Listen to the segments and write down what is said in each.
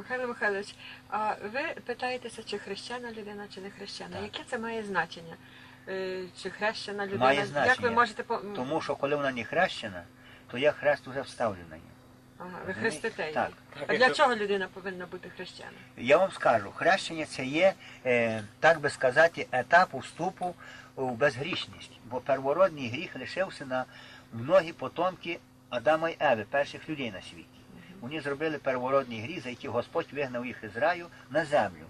Михайло Михайлович, а ви питаєтеся, чи хрещена людина, чи не хрещена. Так. Яке це має значення? Е, Чи хрещена людина? Має Як ви можете по... Тому що коли вона не хрещена, то я хрест вже вставлю на ній. Ага, ви хрестите її. Так. А для чого людина повинна бути хрещена? Я вам скажу, хрещення це є, е, так би сказати, етап вступу у безгрішність. Бо первородний гріх лишився на многі потомки Адама і Еви, перших людей на світі. Вони зробили первородний гріх, за який Господь вигнав їх із раю на землю.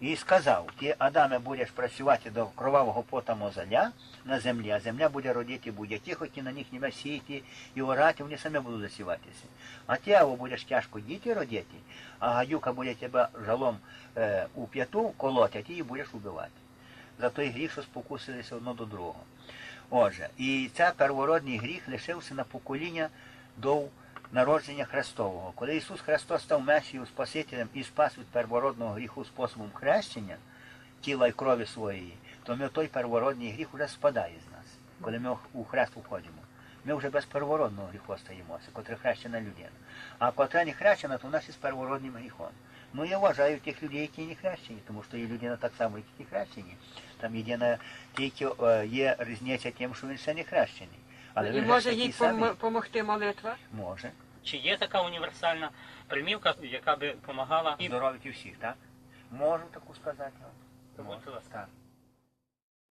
І сказав, ти, Адаме, будеш працювати до кровавого пота мозоля на землі, а земля буде родити будь-яких, які на них не сіяти і орати, вони самі будуть засіватися. А ти, Ево, будеш тяжко діти родити, а гадюка буде тебе жалом е, у п'яту колоти, а ти її будеш убивати. За той гріх, що спокусилися одно до другого. Отже, і цей первородний гріх лишився на покоління до народження Христового. Коли Ісус Христос став Месією Спасителем і спас від первородного гріху способом хрещення тіла і крові своєї, то ми той первородний гріх вже спадає з нас, коли ми у хрест входимо. Ми вже без первородного гріху стаємося, котре хрещена людина. А котра не хрещена, то в нас із первородним гріхом. Ну я вважаю тих людей, які не хрещені, тому що є людина так само, як і хрещені. Там єдина тільки е, є різниця тим, що він ще не хрещений. Але І він може їй допомогти молитва? Може. Чи є така універсальна примівка, яка би допомагала і Здоров'я всіх, так? Можу таку сказати. Будь ласка. Так.